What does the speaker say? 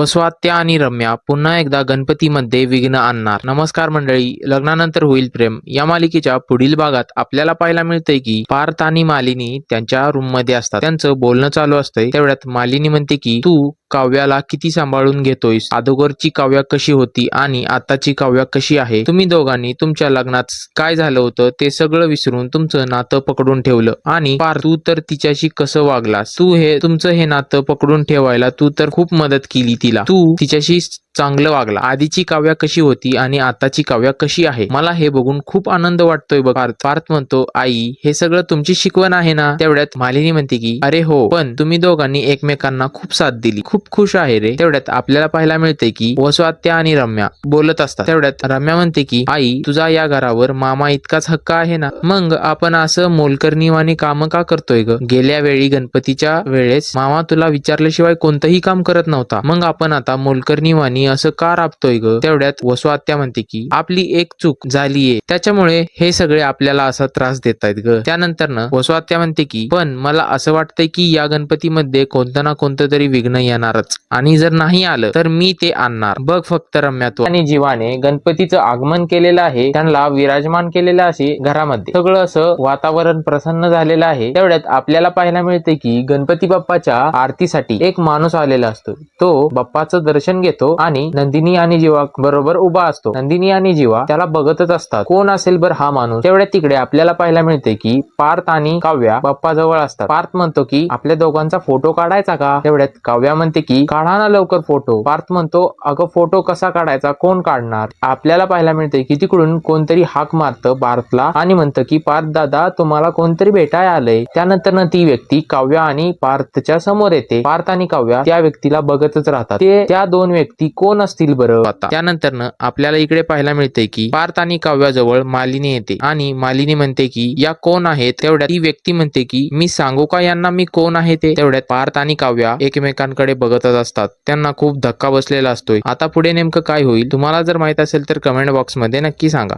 वसवात्या आणि रम्या पुन्हा एकदा गणपतीमध्ये विघ्न आणणार. नमस्कार मंडळी लग्नानंतर होईल प्रेम. या मालिकेच्या पुढील भागात आपल्याला पाहायला मिळतंय की पार्थ आणि मालिनी त्यांच्या रूममध्ये असतात. त्यांचं बोलणं चालू असतंय. तेवढ्यात मालिनी म्हणते की तू काव्याला किती सांभाळून घेतोयस? अगोदरची काव्या कशी होती आणि आताची काव्या कशी आहे? तुम्ही दोघांनी तुमच्या लग्नात काय झालं होतं ते सगळं विसरून तुमचं नातं पकडून ठेवलं. आणि पार तू तर तिच्याशी कसं वागलास? तू हे तुमचं हे नातं पकडून ठेवायला तू तर खूप मदत केली तिला. तू तिच्याशी चांगलं वागला. आधीची काव्या कशी होती आणि आताची काव्या कशी आहे? मला हे बघून खूप आनंद वाटतोय बघ. पार्थ म्हणतो आई हे सगळं तुमची शिकवण आहे ना? तेवढ्यात मालिनी म्हणते की अरे हो पण तुम्ही दोघांनी एकमेकांना खूप साथ दिली. खूप खुश आहे रे. तेवढ्यात आपल्याला पाहायला मिळते की वसवात्या आणि रम्या बोलत असतात. तेवढ्यात रम्या म्हणते की आई तुझा या घरावर मामा इतकाच हक्क आहे ना? मग आपण असं मोलकरणीवाणी काम का करतोय ग? गेल्या वेळी गणपतीच्या वेळेस मामा तुला विचारल्याशिवाय कोणतंही काम करत नव्हता. मग आपण आता आणि असं का राबतोय ग? तेवढ्यात वसवात्या म्हणते की आपली एक चूक झालीये. त्याच्यामुळे हे सगळे आपल्याला असा त्रास देत आहेत ग त्यानंतर वसवात्या म्हणते की पण मला असं वाटतंय की या गणपतीमध्ये कोणतं ना कोणतं तरी विघ्न येणारच. आणि जर नाही आलं तर मी ते आणणार. बघ फक्त रम्या आणि जीवाने गणपतीचं आगमन केलेलं आहे त्यांना विराजमान केलेलं असे घरामध्ये. सगळं असं वातावरण प्रसन्न झालेलं आहे. तेवढ्यात आपल्याला पाहायला मिळते की गणपती बाप्पाच्या आरतीसाठी एक माणूस आलेला असतो. तो बाप्पाचं दर्शन घेतो आणि नंदिनी आणि जीवा बरोबर उभा असतो. नंदिनी आणि जीवा त्याला बघतच असतात. कोण असेल बर हा माणूस? तेवढ्या तिकडे आपल्याला पाहायला मिळते की पार्थ आणि काव्या बाप्पा जवळ असतात. पार्थ म्हणतो की आपल्या दोघांचा फोटो काढायचा का? तेवढ्यात काव्या म्हणते की काढा ना लवकर फोटो. पार्थ म्हणतो अगं फोटो कसा काढायचा? कोण काढणार? आपल्याला पाहायला मिळते की तिकडून कोणतरी हाक मारतं पार्थला आणि म्हणतं की पार्थ दादा तुम्हाला कोणतरी भेटाय आलंय. त्यानंतर ना ती व्यक्ती काव्या आणि पार्थच्या समोर येते. पार्थ आणि काव्या त्या व्यक्तीला बघतच राहतात. ते त्या दोन व्यक्ती कोण असतील बरं? आता. त्यानंतर ना आपल्याला इकडे पाहायला मिळते की पार्थ आणि काव्याजवळ मालिनी येते. आणि मालिनी म्हणते की या कोण आहेत? तेवढ्यात ती व्यक्ती म्हणते की मी सांगू का यांना मी कोण आहे ते? तेवढ्यात पार्थ आणि काव्या एकमेकांकडे बघतच असतात. त्यांना खूप धक्का बसलेला असतोय. आता पुढे नेमकं काय होईल? तुम्हाला जर माहीत असेल तर कमेंट बॉक्समध्ये नक्की सांगा.